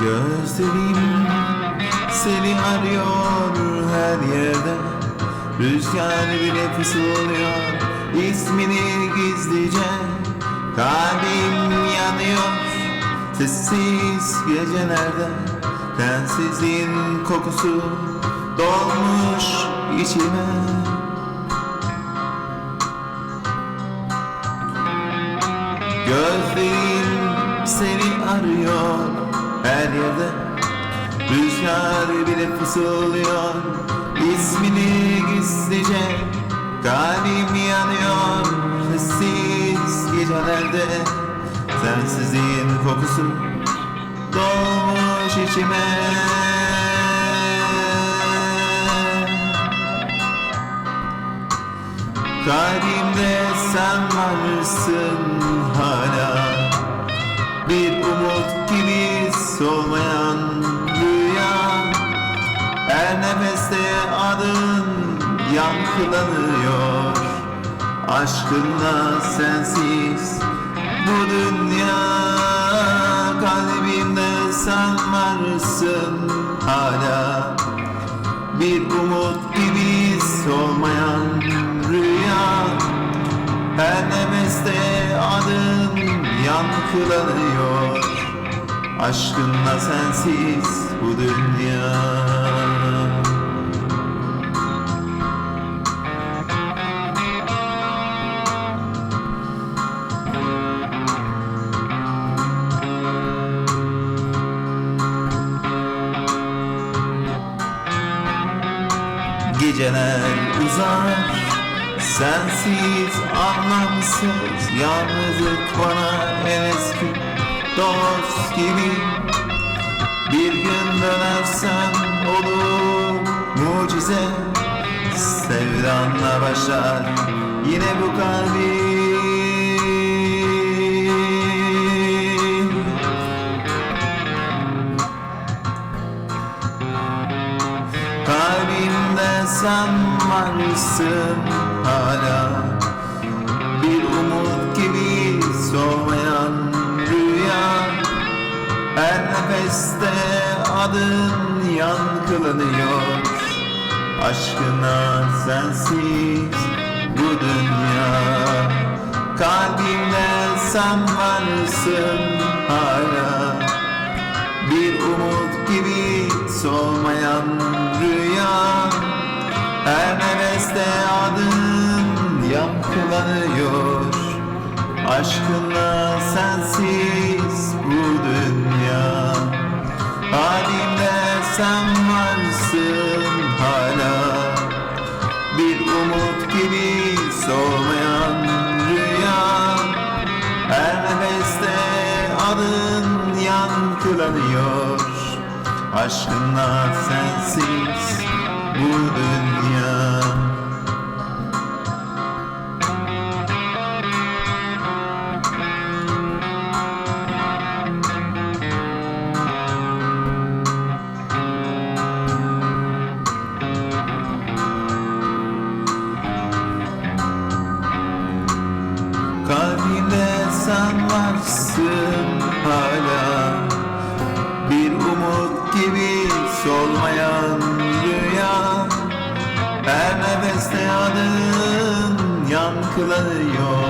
Gözlerim seni arıyor her yerde. Rüzgar bile fısıldıyor ismini gizlice Kalbim yanıyor. Sessiz gecelerde Tensizliğin kokusu dolmuş içime. Gözlerim seni arıyor her yerde Rüzgar bile fısıldıyor. İsmini gizlice Kalbim yanıyor. Sessiz gecelerde Sensizliğin kokusu dolmuş içime. Kalbimde sen varsın Nefeste adın yankılanıyor. Aşkınla sensiz bu dünya Kalbimde sen varsın hala. Bir umut gibi solmayan rüya Her nefeste adın yankılanıyor. Aşkınla sensiz bu dünya Geceler uzar. Sensiz anlamsız Yalnızlık bana en eski Dost gibi. Bir gün dönersen olur Mucize Sevdanla başlar Yine bu kalbim Kalbimde sen varsın hala Bir umut gibi solmayan rüya. Her nefeste adın yankılanıyor. Aşkına sensiz bu dünya. Kalbimde sen varsın hala. Bir umut gibi solmayan rüya Her nefeste adın yankılanıyor. Aşkınla sensiz bu dünya. Halimde sen varsın hala. Bir umut gibi solmayan rüya. Her nefeste adın yankılanıyor. Aşkınla sensiz Kalbimde sen varsın hala Yankılanıyor